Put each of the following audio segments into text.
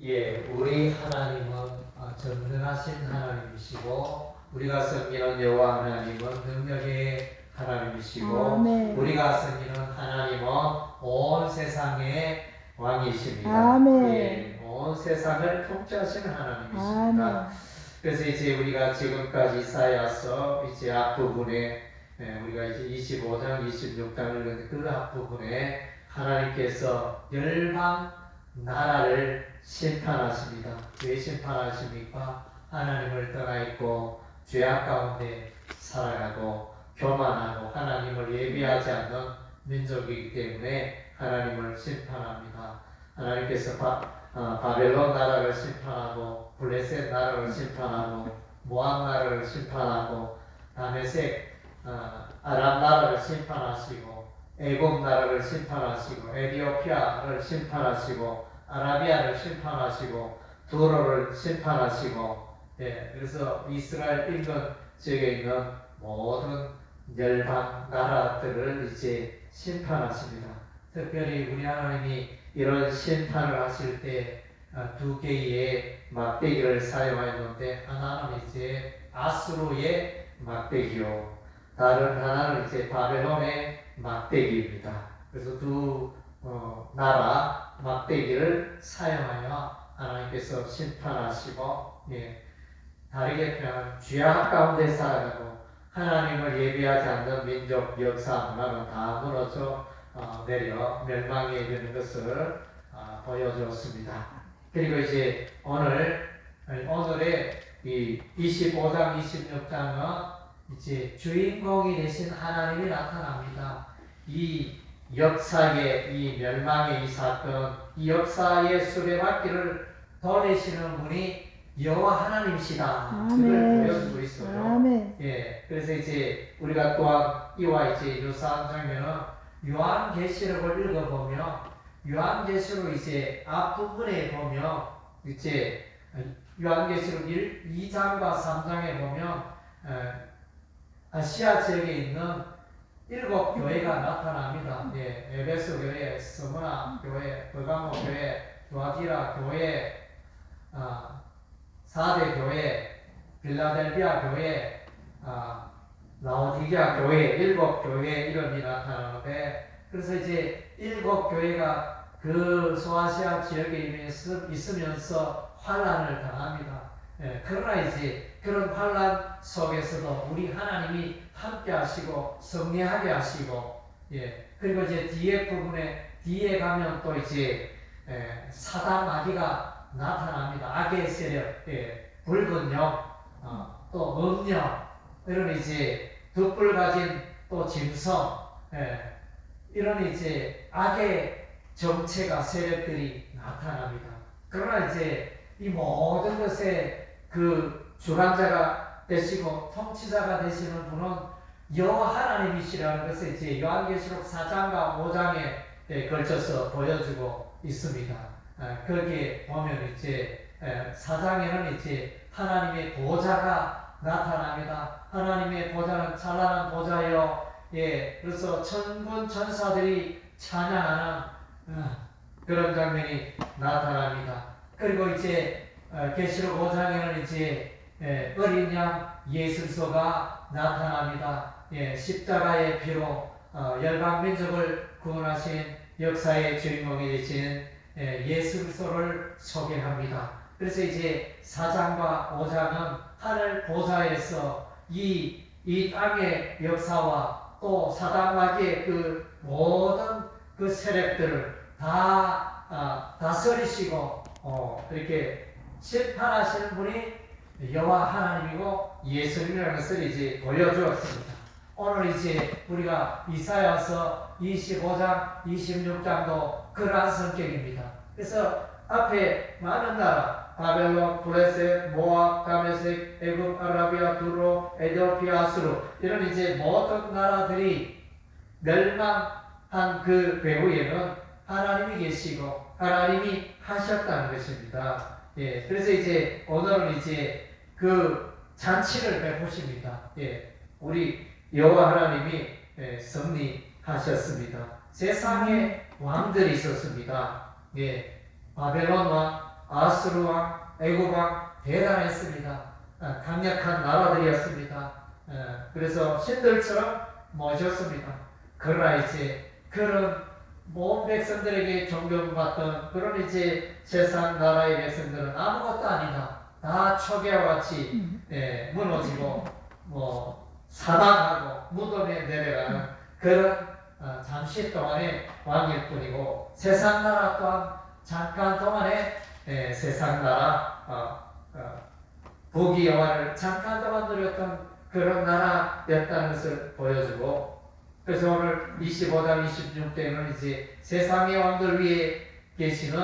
예, 우리 하나님은 어, 전능하신 하나님이시고 우리가 섬기는 여호와 하나님은 능력의 하나님이시고 아멘. 우리가 섬기는 하나님은 온 세상의 왕이십니다. 아멘. 예, 온 세상을 통치하시는 하나님이십니다. 아멘. 그래서 이제 우리가 지금까지 쌓여서 이제 앞부분에 예, 우리가 이제 25장, 26장을 읽는데 그 앞부분에 하나님께서 열방 나라를 심판하십니다. 왜 심판하십니까? 하나님을 떠나 있고 죄악 가운데 살아가고 교만하고 하나님을 예비하지 않는 민족이기 때문에 하나님을 심판합니다. 하나님께서 바, 어, 바벨론 나라를 심판하고 블레셋 나라를 심판하고 모압 나라를 심판하고 다메섹 어, 아람 나라를 심판하시고 애굽 나라를 심판하시고 에디오피아를 심판하시고 아라비아를 심판하시고 두로를 심판하시고 예, 그래서 이스라엘 인근 지역에 있는 모든 열방 나라들을 이제 심판하십니다. 특별히 우리 하나님이 이런 심판을 하실 때 두 개의 막대기를 사용하였는데 하나는 이제 아수르의 막대기요 다른 하나는 이제 바벨론의 막대기입니다. 그래서 두 어, 나라 막대기를 사용하여 하나님께서 심판하시고 예, 다르게 표현하면 죄악 가운데 살아가고 하나님을 예비하지 않는 민족 역사 문화는 다 무너져 어, 내려 멸망에 이르는 것을 어, 보여주었습니다. 그리고 이제 오늘 오늘의 이 25장 26장은 이제 주인공이 되신 하나님이 나타납니다. 이 역사의 이 멸망의 이 사건, 이 역사의 수레바퀴를 돌리시는 분이 여호와 하나님이시다. 그걸. 보여주고 있어요. 아멘. 예, 그래서 이제 우리가 또한 이와 이제 유사한 장면은 요한계시록을 읽어보며 요한계시록 이제 앞부분에 보면 이제 요한계시록 1, 2장과 3장에 보면 어, 아시아 지역에 있는 일곱 교회가 나타납니다. 예, 에베소 교회, 스무나 교회, 버가모 교회, 두아디라 교회, 아, 사대 교회, 빌라델비아 교회, 아, 라오디게아 교회, 일곱 교회 이름이 나타나는데 그래서 이제 일곱 교회가 그 소아시아 지역에 있으- 있으면서 환란을 당합니다. 예, 그러나 이제 그런 환란 속에서도 우리 하나님이 함께 하시고 승리하게 하시고 예, 그리고 이제 뒤에 부분에 뒤에 가면 또 이제 예, 사단 마귀가 나타납니다. 악의 세력, 예, 붉은 영, 어, 또 음력 이런 이제 득불 가진 또 짐승 예, 이런 이제 악의 정체가 세력들이 나타납니다. 그러나 이제 이 모든 것에 그 주관자가 되시고 통치자가 되시는 분은 여호와 하나님이시라는 것을 이제 요한계시록 4장과 5장에 걸쳐서 보여주고 있습니다. 아, 거기에 보면 이제 4장에는 이제 하나님의 보좌가 나타납니다. 하나님의 보좌는 찬란한 보좌요. 예, 그래서 천군 천사들이 찬양하는 어, 그런 장면이 나타납니다. 그리고 이제 어, 계시록 5장에는 이제 예, 어린 양 예수소가 나타납니다. 예, 십자가의 피로 어, 열방 민족을 구원하신 역사의 주인공이 되신 예, 예수소를 소개합니다. 그래서 이제 4장과 5장은 하늘 보좌에서 이, 이 땅의 역사와 또 사단마귀의 그 모든 그 세력들을 다 아, 다스리시고 어, 이렇게 심판하시는 분이 여호와 하나님이고 예수님이라는 것을 이제 보여주었습니다. 오늘 이제 우리가 이사야서 25장, 26장도 그러한 성격입니다. 그래서 앞에 많은 나라, 바벨론, 블레셋, 모압, 다메섹, 애굽, 아라비아, 두로, 에디오피아, 아수르 이런 이제 모든 나라들이 멸망한 그 배후에는 하나님이 계시고 하나님이 하셨다는 것입니다. 예, 그래서 이제 오늘은 이제 그 잔치를 베푸십니다. 예, 우리 여호와 하나님이 예, 승리하셨습니다. 세상에 왕들이 있었습니다. 예, 바벨론 왕, 아스루 왕, 애굽 왕 대단했습니다. 아, 강력한 나라들이었습니다. 어, 그래서 신들처럼 모셨습니다. 그러나 이제 그런 모든 백성들에게 존경받던 그런 이제 세상 나라의 백성들은 아무것도 아니다. 다 초계와 같이 예, 무너지고 뭐 사망하고 무덤에 내려가는 그런 어, 잠시 동안의 왕일 뿐이고 세상 나라 또한 잠깐 동안의 예, 세상 나라 어, 어, 부귀 영화를 잠깐 동안 누렸던 그런 나라였다는 것을 보여주고 그래서 오늘 25장 26장은 이제 세상의 왕들 위에 계시는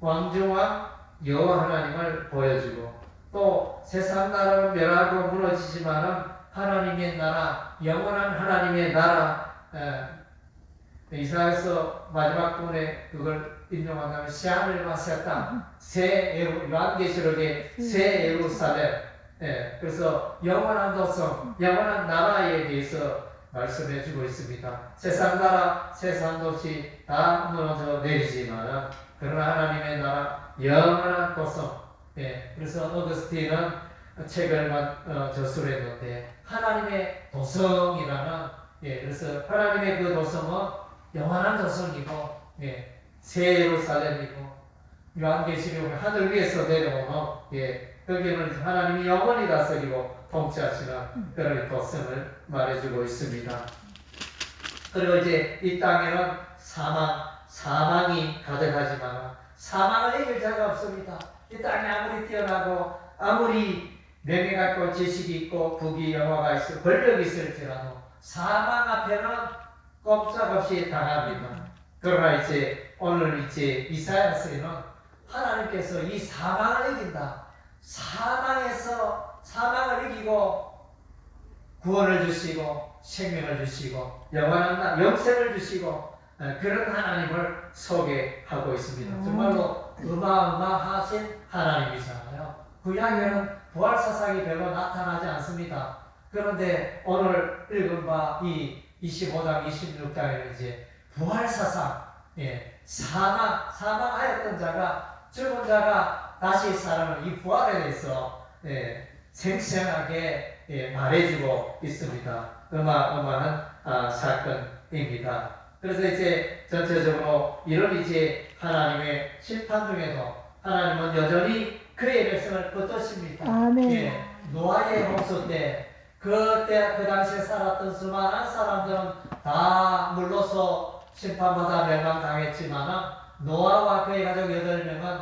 왕중왕 여호와 하나님을 보여주고 또 세상 나라는 멸하고 무너지지만은 하나님의 나라 영원한 하나님의 나라 에, 이사야서 마지막 부분에 그걸 인용한다면 시안을 마셨다. 새 예루 요한계시록의 새 예루살렘. 예, 그래서 영원한 도성 영원한 나라에 대해서 말씀해 주고 있습니다. 세상 나라 세상 도시 다 무너져 내리지만 그러나 하나님의 나라 영원한 도성 예, 그래서 어거스틴은 책을 만- 어, 저술 했는데 하나님의 도성이라는 예, 그래서 하나님의 그 도성은 영원한 도성이고 예, 새 예루살렘이고 요한계시록은 하늘 위에서 내려오는 예, 거기는 하나님이 영원히 다스리고 통치하시는 그런 도성을 말해주고 있습니다. 그리고 이제 이 땅에는 사망, 사망이 가득하지만 사망을 이길 자가 없습니다. 이 땅에 아무리 뛰어나고 아무리 명예가 있고 지식이 있고 부귀 영화가 있어 권력이 있을지라도 사망 앞에는 꼼짝없이 당합니다. 그러나 이제 오늘 이제 이사야서에는 하나님께서 이 사망을 이긴다. 사망에서 사망을 이기고 구원을 주시고 생명을 주시고 영원한 나- 영생을 주시고 어, 그런 하나님을 소개하고 있습니다. 정말로 어마어마하신 하나님이잖아요. 구약에는 부활 사상이 별로 나타나지 않습니다. 그런데 오늘 읽은 바 이 25장, 26장에는 이제 부활 사상, 예, 사망, 사망하였던 자가 죽은 자가 다시 살아나는 이 부활에 대해서 예, 생생하게 예, 말해주고 있습니다. 어마어마한 아, 사건입니다. 그래서 이제 전체적으로 이런 이제 하나님의 심판 중에도 하나님은 여전히 그의 백성을 붙드십니다. 아멘. 예, 노아의 홍수 때 그때 그 당시에 살았던 수많은 사람들은 다 물로서 심판받아 멸망당했지만 노아와 그의 가족 여덟 명은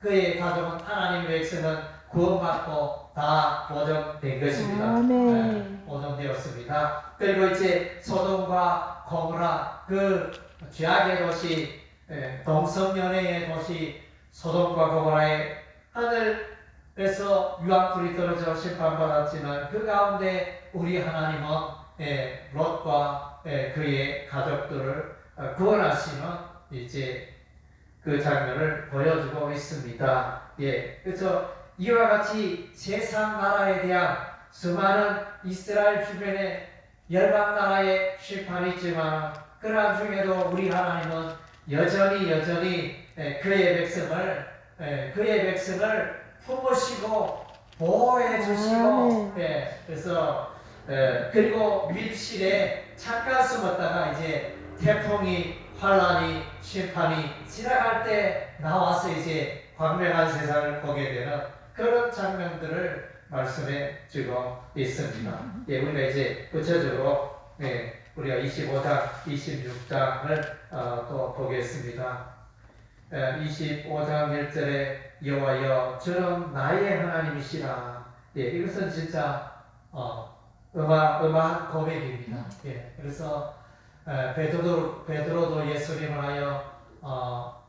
그의 가족은 하나님의 백성은 구원받고 다 보존된 것입니다. 아멘. 네, 보존되었습니다. 그리고 이제 소돔과 고모라 그 죄악의 도시 예, 동성연애의 도시 소돔과 고모라의 하늘에서 유황불이 떨어져 심판받았지만 그 가운데 우리 하나님은 예, 롯과 예, 그의 가족들을 어, 구원하시는 이제 그 장면을 보여주고 있습니다. 예, 그래서 이와 같이 세상 나라에 대한 수많은 이스라엘 주변의 열방 나라의 심판이 있지만 그러한 중에도 우리 하나님은 여전히 여전히 예, 그의 백성을 예, 그의 백성을 품으시고 보호해 주시고. 예, 그래서 예, 그리고 밀실에 잠깐 숨었다가 이제 태풍이 환란이 심판이 지나갈 때 나와서 이제 광명한 세상을 보게 되는 그런 장면들을 말씀해 주고 있습니다. 예, 우리가 이제 구체적으로 예, 우리가 25장, 26장을 어, 또 보겠습니다. 예, 25장 1절에 여호와여 주는 나의 하나님이시라. 예, 이것은 진짜 어, 어마 어마한 고백입니다. 예, 그래서 에, 베드로 베드로도 예수님을 하여 어,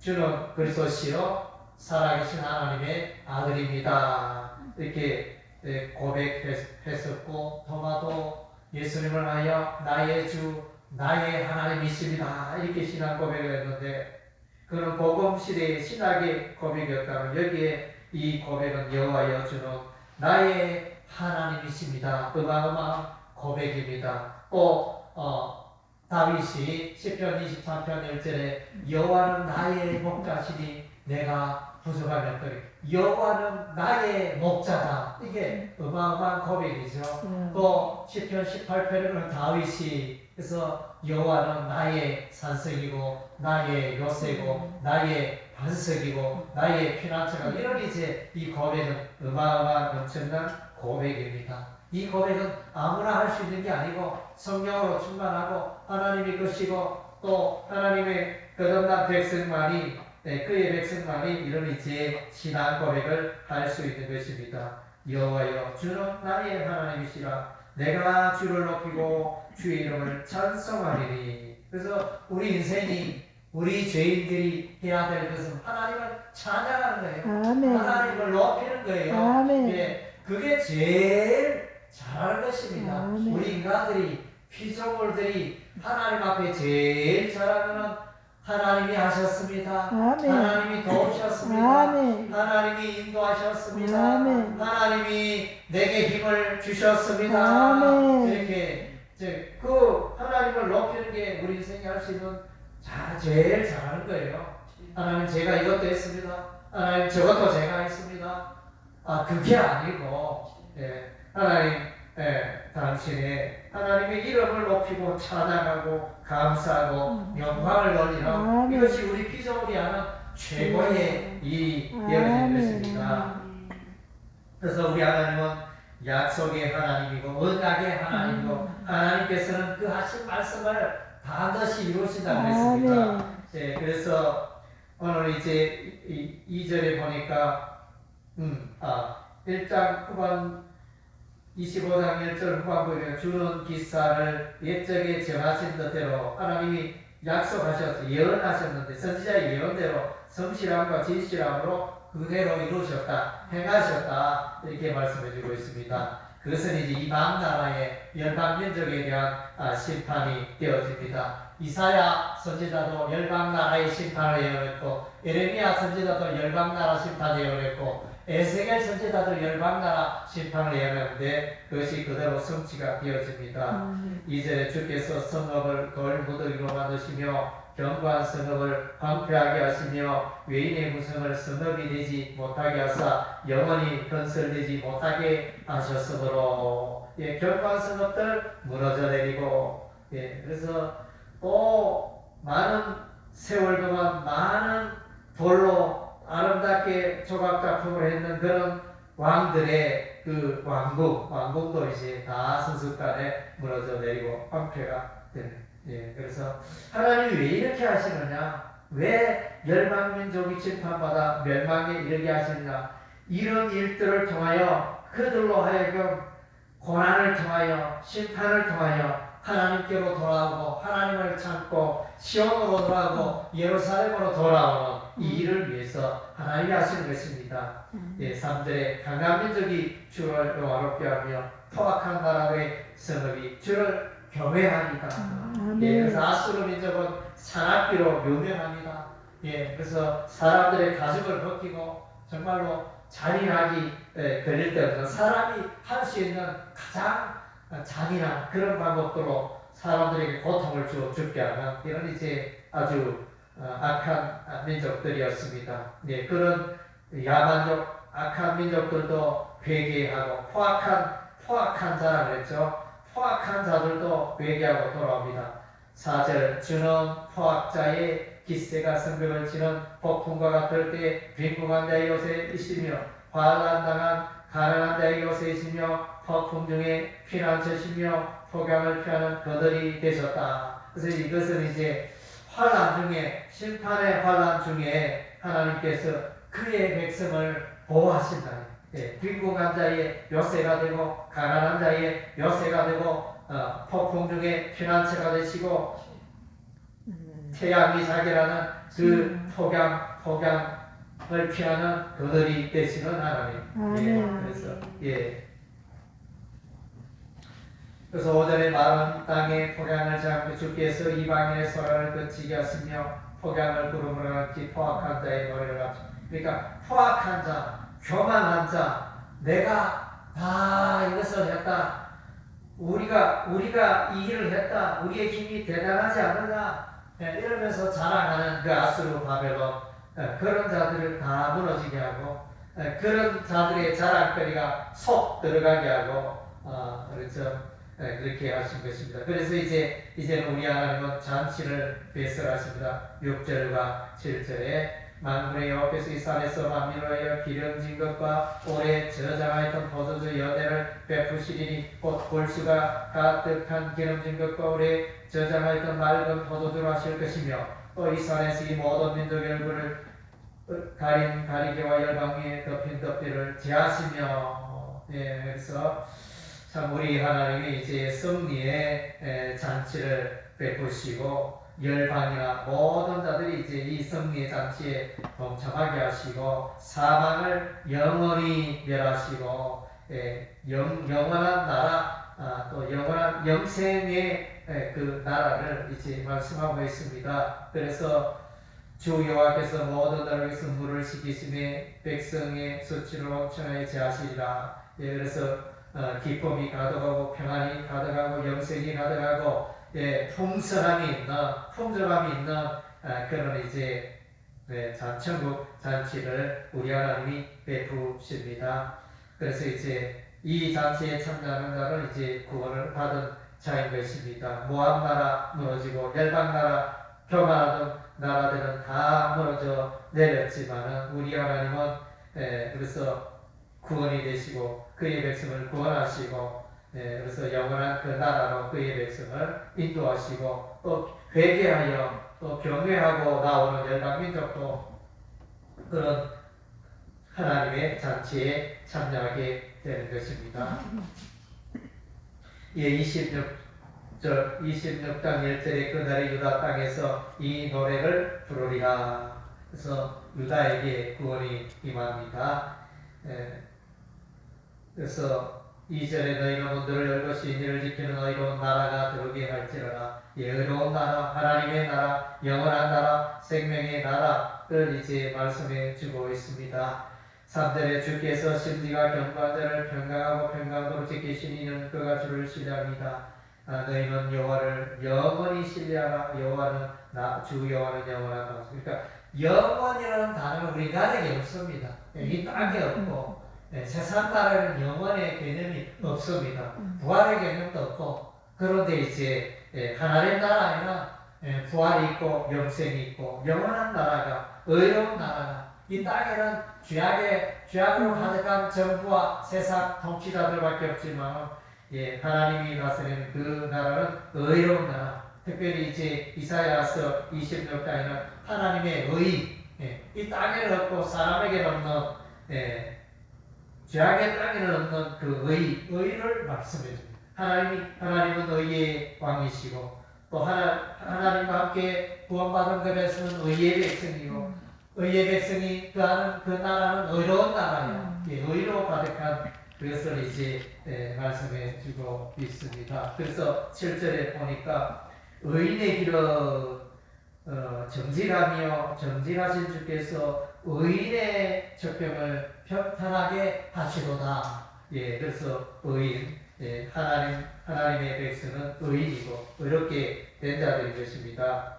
주는 그리스도시요 살아계신 하나님의 아들입니다. 이렇게 예, 고백했었고 토마도 예수님을 하여 나의 주 나의 하나님이십니다. 이렇게 신앙 고백을 했는데 그는 복음 시대의 신학의 고백이었다면 여기에 이 고백은 여호와여 주는 나의 하나님이십니다. 어마어마한 고백입니다. 또 어, 다윗이 시편 23편 1절에 여호와는 나의 목자시니 내가 부족한 것들이 여호와는 나의 목자다. 이게 어마어마한 고백이죠. 예. 또 시편 18편에는 다윗이 그래서 여호와는 나의 산성이고 나의 요새고 나의 반석이고 나의 피난처가 이런 이제 이 고백은 어마어마한 엄청난 고백입니다. 이 고백은 아무나 할 수 있는 게 아니고 성령으로 충만하고 하나님이 것이고 또 하나님의 거듭난 백성만이 네, 그의 백성만이 이런 이제 신앙 고백을 할 수 있는 것입니다. 여호와여 주는 나의 하나님이시라 내가 주를 높이고 주의 이름을 찬송하리니 그래서 우리 인생이 우리 죄인들이 해야 될 것은 하나님을 찬양하는 거예요. 아멘. 하나님을 높이는 거예요. 아멘. 예, 그게 제일 잘하는 것입니다. 아멘. 우리 인간들이 피조물들이 하나님 앞에 제일 잘하는 건 하나님이 하셨습니다. 아멘. 하나님이 도우셨습니다. 아멘. 하나님이 인도하셨습니다. 아멘. 하나님이 내게 힘을 주셨습니다. 아멘. 이렇게 이제 그 하나님을 높이는 게 우리 인생이 할 수 있는 자, 제일 잘하는 거예요. 하나님 제가 이것도 했습니다. 하나님 저것도 제가 했습니다. 아 그게 아니고 예, 하나님 예, 당신의 하나님의 이름을 높이고 찬양하고 감사하고 영광을 돌리는 아멘. 이것이 우리 피조물이 하는 최고의 일이 되어야 되는 것입니다. 그래서 우리 하나님은 약속의 하나님이고 언약의 하나님이고 하나님께서는 그 하신 말씀을 반드시 이루신다고 했습니다. 네, 그래서 오늘 이제 이, 이, 2절에 보니까 음, 아, 1장 후반 25장 1절 후반부에 주는 기사를 옛적에 정하신 뜻대로 하나님이 약속하셔서 예언하셨는데 선지자의 예언대로 성실함과 진실함으로 그대로 이루셨다 행하셨다 이렇게 말씀해 주고 있습니다. 그것은 이제 이방 나라의 열방 민족에 대한 아, 심판이 되어집니다. 이사야 선지자도 열방 나라의 심판을 예언했고 에레미야 선지자도 열방 나라 심판을 예언했고 에스겔 선지자도 열방 나라 심판을 예언했는데 그것이 그대로 성취가 되어집니다. 아멘. 이제 주께서 성읍을 돌 무더기로 만드시며 견고한 성읍을 황폐하게 하시며 외인의 구성을 성읍이 되지 못하게 하사 영원히 건설되지 못하게 하셨으므로 예, 견고한 성읍들 무너져 내리고 예, 그래서 또 많은 세월 동안 많은 돌로 아름답게 조각 작품을 했는 그런 왕들의 그 왕국, 왕국도 이제 다 순식간에 무너져 내리고 황폐가 되는. 예, 그래서 하나님이 왜 이렇게 하시느냐? 왜 열방민족이 심판받아 멸망에 이르게 하시느냐? 이런 일들을 통하여 그들로 하여금 고난을 통하여 심판을 통하여 하나님께로 돌아오고 하나님을 찾고 시온으로 돌아오고 예루살렘으로 돌아오는 이 일을 위해서 하나님이 하시는 것입니다. 예, 3절에 강한 민족이 주를 영화롭게 하며 포악한 나라의 성읍이 주를 교회합니다. 예, 아멘. 그래서 아수르 민족은 산악비로 유명합니다. 예, 그래서 사람들의 가죽을 벗기고 정말로 잔인하기 예, 걸릴 때 없는 사람이 할 수 있는 가장 잔인한 그런 방법으로 사람들에게 고통을 주어 죽게 하는 이런 이제 아주 어, 악한 민족들이었습니다. 예, 그런 야만족 악한 민족들도 회개하고 포악한 포악한 자라 그랬죠. 포악한 자들도 회개하고 돌아옵니다. 4절 주는 포악자의 기세가 성벽을 치는 폭풍과 같을 때 빈궁한 자의 요새 있으며 환란 당한 가난한 자의 요새 있으며 폭풍 중에 피난처시며 폭양을 피하는 그들이 되셨다. 그래서 이것은 이제 환란 중에 심판의 환란 중에 하나님께서 그의 백성을 보호하신다. 예, 빈궁한 자의 요새가 되고 가난한 자의 요새가 되고 어, 폭풍 중에 피난처가 되시고 태양이 자기라는 그 폭양 폭양을 피하는 그들이 되시는 하나님. 예. 그래서 예. 그래서 오전에 마른 땅에 폭양을 잡고 주께서 이방의 소란을 그치게 하시며 폭양을 구름으로 갖기 포악한 자의 노래를 합시 그러니까 포악한 자, 교만한 자, 내가 다 이것을 했다. 우리가 우리가 이 일을 했다. 우리의 힘이 대단하지 않느냐. 예, 이러면서 자랑하는 그 아수르 바벨론 어, 그런 자들을 다 무너지게 하고 어, 그런 자들의 자랑거리가 속 들어가게 하고 어, 그렇죠. 네, 그렇게 하신 것입니다. 그래서 이제 이제는 우리 하나님은 잔치를 배설하십니다. 6절과 7절에 만군의 여호와께서 이 산에서 만민을 하여 기름진 것과 오래 저장하였던 포도주 연회를 베푸시리니 곧 골수가 가득한 기름진 것과 오래 저장하였던 맑은 포도주로 하실 것이며 또 이 산에서 이 모든 민족의 얼굴을 가린 가리개와 열방에 덮인 덮개를 제하시며 예, 그래서 참 우리 하나님이 이제 승리의 에, 잔치를 베푸시고 열방이나 모든 자들이 이제 이 승리의 잔치에 동참하게 하시고 사망을 영원히 멸하시고 에, 영, 영원한 나라 아, 또 영원한 영생의 에, 그 나라를 이제 말씀하고 있습니다. 그래서 주 여호와께서 모든 나라에서 물을 시키심에 백성의 수치를 엄청나게 제하시리라. 예, 그래서 어, 기쁨이 가득하고 평안이 가득하고 영생이 가득하고 예, 풍성함이 있는 풍족함이 있는 아, 그런 이제 네, 잔천국 잔치를 우리 하나님이 베푸십니다. 그래서 이제 이 잔치에 참여하는 자는 이제 구원을 받은 자인 것입니다. 모압 나라 무너지고 열방 나라 교만하던 나라들은 다 무너져 내렸지만은 우리 하나님은 예, 그래서 구원이 되시고 그의 백성을 구원하시고 예, 그래서 영원한 그 나라로 그의 백성을 인도하시고 또 회개하여 또 경외하고 나오는 열방 민족도 그런 하나님의 잔치에 참여하게 되는 것입니다. 예, 26절 26장 1절에 그날의 유다 땅에서 이 노래를 부르리라. 그래서 유다에게 구원이 임합니다. 예, 그래서 이전에 너희는 문들을 열것이 이를 지키는 의로운 나라가 들어오게 할지라라 예, 의로운 나라 하나님의 나라 영원한 나라 생명의 나라를 이제 말씀해 주고 있습니다. 3절에 주께서 심지가 경관자를 평강하고 평강도로 지키시니 이는 그가 주를 신뢰합니다. 아, 너희는 여호와를 영원히 신뢰하라. 여호와는 나, 주 여호와는 영원하다. 그러니까 영원이라는 단어는 우리 가정에 없습니다. 이 땅에 없고 네, 세상 나라에는 영원의 개념이 없습니다. 부활의 개념도 없고 그런데 이제 예, 하나님 나라에는 예, 부활이 있고 영생이 있고 영원한 나라가 의로운 나라가 이 땅에는 죄악의 죄악으로 가득한 정부와 세상 통치자들밖에 없지만 예, 하나님이 나서는 그 나라는 의로운 나라. 특별히 이제 이사야서 26장에는 하나님의 의, 예, 이 땅에는 없고 사람에게 없는 예, 죄악의 땅에는 없는 그 의, 의를 말씀해 줍니다. 하나님이, 하나님은 의의 왕이시고, 또 하나, 하나님과 함께 구원받은 것에서는 의의 백성이고, 의의 백성이 그하는 그 나라는 의로운 나라야. 예, 의로 가득한 그것을 이제 예, 말씀해 주고 있습니다. 그래서 7절에 보니까 의인의 길은 어, 정직하며 정직하신 주께서 의인의 적병을 편하게 하시도다. 예, 그래서 의인, 예, 하나님, 하나님의 백성은 의인이고, 이렇게 된 자들인 것입니다.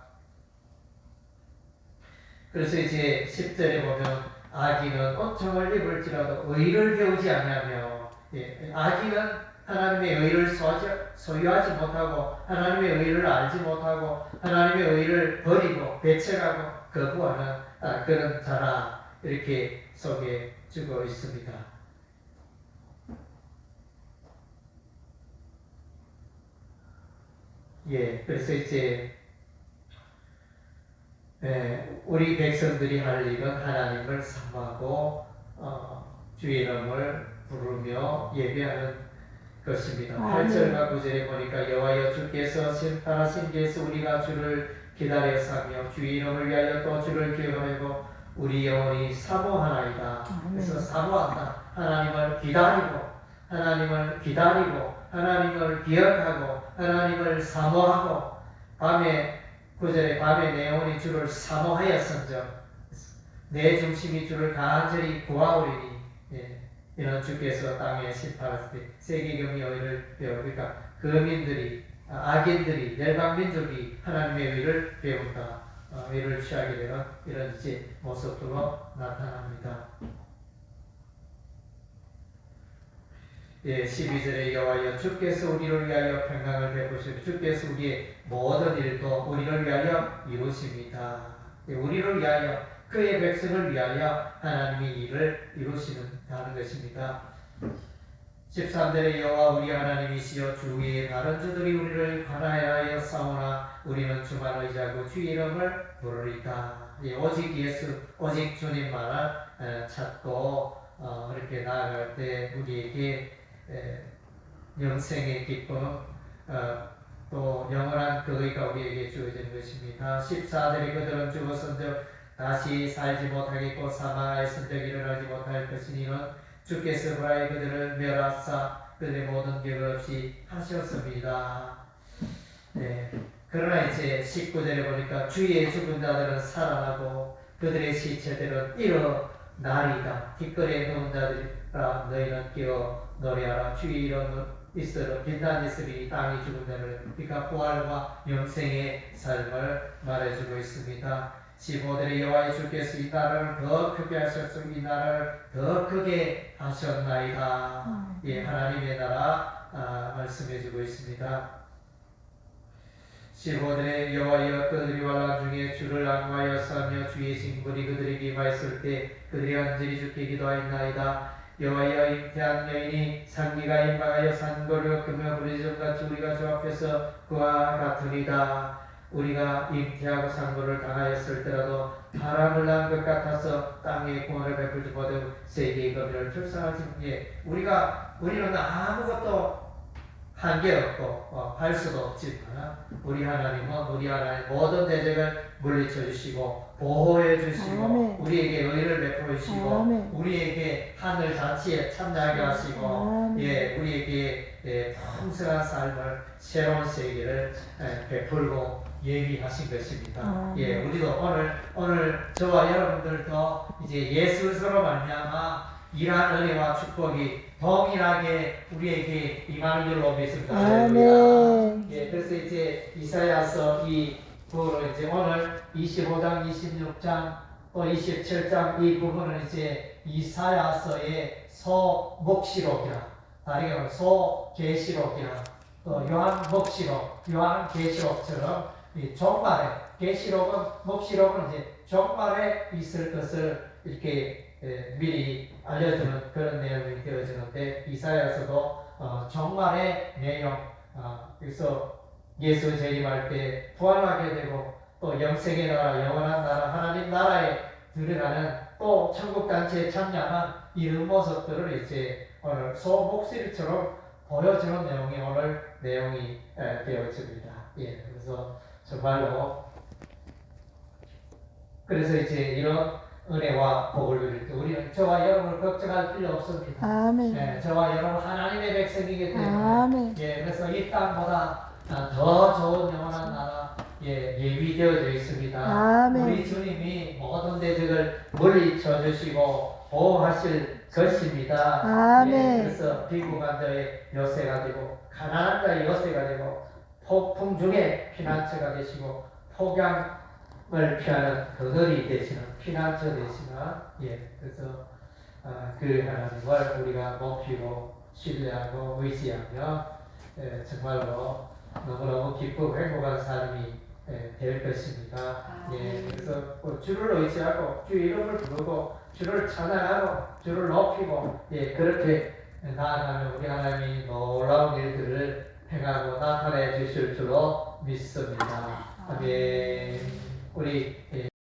그래서 이제 10절에 보면, 아기는 온청을 입을지라도 의를 배우지 않냐며, 예, 아기는 하나님의 의를 소유하지 못하고, 하나님의 의를 알지 못하고, 하나님의 의를 버리고, 배척하고, 거부하는 아, 그런 자라, 이렇게 소개해 주고 있습니다. 예, 그래서 이제 예, 우리 백성들이 할 일은 하나님을 사모하고 어, 주의 이름을 부르며 예배하는 것입니다. 아, 8절과 9절에 보니까 여호와여 주께서 심판하신 계에서 우리가 주를 기다려 사며 주의 이름을 위하여 또 주를 기억하고 우리 영혼이 사모하나이다. 그래서 사모한다. 하나님을 기다리고 하나님을 기다리고 하나님을 기억하고 하나님을 사모하고 밤에 구절에 밤에 내 영혼이 주를 사모하였은즉 내 중심이 주를 간절히 구하오리니 예, 이런 주께서 땅에 심판하실 때 세계경이 의를 배우니까 거민들이 아, 악인들이 열방 민족이 하나님의 의를 배운다 어, 위를 취하게 되는 이런 이제 모습으로 나타납니다. 예, 12절에 여호와여 주께서 우리를 위하여 평강을 베푸시고 주께서 우리의 모든 일도 우리를 위하여 이루십니다. 예, 우리를 위하여 그의 백성을 위하여 하나님이 일을 이루시는다는 것입니다. 13절에 여호와 우리 하나님이시여 주 위에 다른 주들이 우리를 관하여 싸우나 우리는 주만 의지하고 주 이름을 부르리다. 예, 오직 예수, 오직 주님만을 에, 찾고 어, 이렇게 나아갈 때 우리에게 에, 영생의 기쁨 어, 또 영원한 그 의가 우리에게 주어진 것입니다. 14절에 그들은 죽었은즉 다시 살지 못하겠고 사망하였은즉 일어나지 못할 것이니는 주께서 후라이 그들을 멸하사 그들의 모든 기억 없이 하셨습니다. 네. 그러나 이제 19절에 보니까 주의 죽은 자들은 살아나고 그들의 시체들은 일어나리다. 뒷거리에 누운 자들아 너희는 끼어 노래하라. 주의 이름 있으러 빛난 이슬이 땅이 죽은 자를 그러니까 부활과 영생의 삶을 말해주고 있습니다. 15절에 여호와의 주께서 이 나라를 더 크게 하셨으며 이 나라를 더 크게 하셨나이다. 예, 하나님의 나라 아, 말씀해주고 있습니다. 15절에 여호와여 그들이 환란 중에 주를 악마하여 싸며 주의 징벌이 그들에게 임하였을 때 그들이 간절히 주께 기도하였나이다. 여호와여 잉태한 여인이 상기가 임박하여 산고를 끄며 부르짖음같이 우리가 주 앞에서 그와 같으리다. 우리가 잉태하고 상고를 당하였을 때라도 바람을 난 것 같아서 땅에 구원을 베풀지 못하고 세계의 거민을 출산하지 예, 우리가 우리는 아무것도 한 게 없고 어, 할 수도 없지만 우리 하나님은 우리 하나님 모든 대적을 물리쳐 주시고 보호해 주시고 아멘. 우리에게 의를 베풀어 주시고 아멘. 우리에게 하늘 잔치에 참여하게 하시고 아멘. 예 우리에게 예, 풍성한 삶을 새로운 세계를 예, 베풀고 예비하신 것입니다. 아멘. 예 우리도 오늘 오늘 저와 여러분들도 이제 예수서로 말미암아 이러한 은혜와 축복이 동일하게 우리에게 임하는 줄로 믿습니다. 아멘. 예, 그래서 이제 이사야서 이 부분을 이제 오늘 25장, 26장, 또 27장 이 부분은 이제 이사야서의 소목시록이라, 다르게 말하면 소계시록이라, 또 요한목시록, 요한계시록처럼 이 종말에 계시록은 목시록은 이제 종말에 있을 것을 이렇게 예, 미리 알려주는 그런 내용이 되어지는데 이사야서도 어, 종말의 내용 어, 그래서 예수 재림할 때 부활하게 되고 또 영생의 나라 영원한 나라 하나님 나라에 들어가는 또 천국 단체에 참여한 이런 모습들을 이제 오늘 소목실처럼 보여주는 내용이 오늘 내용이 에, 되어집니다. 예, 그래서 정말로 그래서 이제 이런 은혜와 복을 누릴 때 우리는 저와 여러분을 걱정할 필요 없습니다. 아멘. 예, 저와 여러분 하나님의 백성이기 때문에 아멘. 예, 그래서 이 땅보다 아, 더 좋은 영원한 나라 예, 예비되어져 있습니다. 아멘. 우리 주님이 모든 대적을 물리쳐 주시고 보호하실 것입니다. 아멘. 예, 그래서 비구한 자의 요새가 되고 가난한 자의 요새가 되고 폭풍 중에 피난처가 되시고 폭양을 피하는 그들이 되시는 피난처 되시는 예, 그래서 아, 그 하나님을 우리가 높이고 신뢰하고 의지하며 예, 정말로 너무너무 기쁘고 행복한 삶이 예, 될 것입니다. 예, 그래서 뭐 주를 의지하고 주 이름을 부르고 주를 찬양하고 주를 높이고 예, 그렇게 나아가면 우리 하나님이 놀라운 일들을 행하고 나타내 주실 줄로 믿습니다. 아멘. 우리